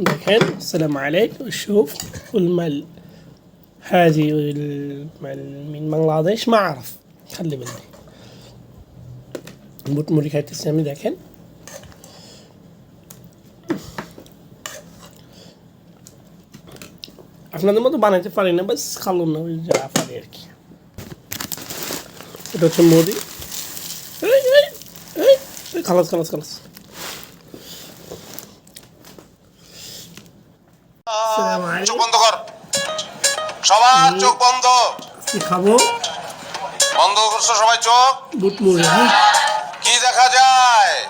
দেখেন السلام عليكم شوف والمل هذه المل من بنغلاديش ما أعرف خلي بالك বুট মুড়ি খাইতেছি আমি দেখেন আপনাদের মতো বানাইতে পারি না বাস খালো না ওই যা পারি আর কি এটা হচ্ছে মুড়ি এই, এই, এই, এই, খালাস খালাস খালাস চোখ বন্ধ কর। সবার চোখ বন্ধ। কি খাব? বন্ধ করছ সবাই চোখ? হ্যাঁ। কি দেখা যায়?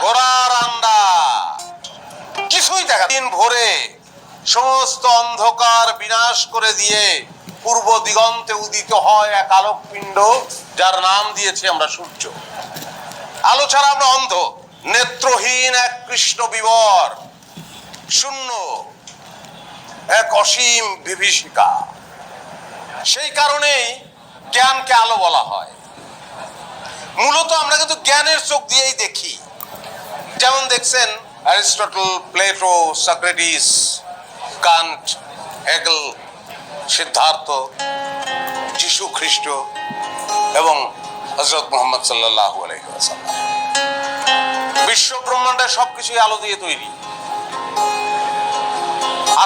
ঘোড়ার আন্ডা। কিছুই দেখা দিন ভোরে সমস্ত অন্ধকার বিনাশ করে দিয়ে পূর্ব দিগন্তে উদিত হয় এক আলোক পিণ্ড যার নাম দিয়েছি আমরা সূর্য। আলো ছাড়া আমরা অন্ধ। নেত্রহীন এক কৃষ্ণ বিবর। শূন্য। এক অসীম বিভীষিকা। সেই কারণেই জ্ঞানকে আলো বলা হয়। মূলত আমরা কিন্তু জ্ঞানের চোখ দিয়েই দেখি। যেমন দেখছেন Aristotle, Plato, Socrates, Kant, Hegel, Siddhartha, যিশু খ্রিস্ট এবং হজরত মোহাম্মদ সাল্লাহ আলাইসাল্লাম বিশ্ব ব্রহ্মাণ্ডের সবকিছুই আলো দিয়ে তৈরি।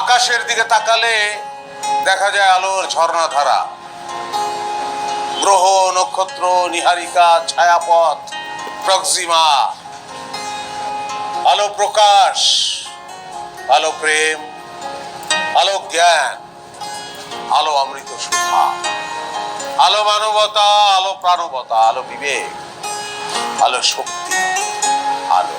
আকাশের দিকে তাকালে দেখা যায় আলোর ঝর্ণাধারা। গ্রহ, নক্ষত্র, নিহারিকা, ছায়াপথ প্রক্সিমা আলো প্রকাশ, আলো প্রেম, আলো জ্ঞান, আলো অমৃত সুধা। আলো মানবতা, আলো প্রাণবতা, আলো বিবেক, আলো শক্তি, আলো।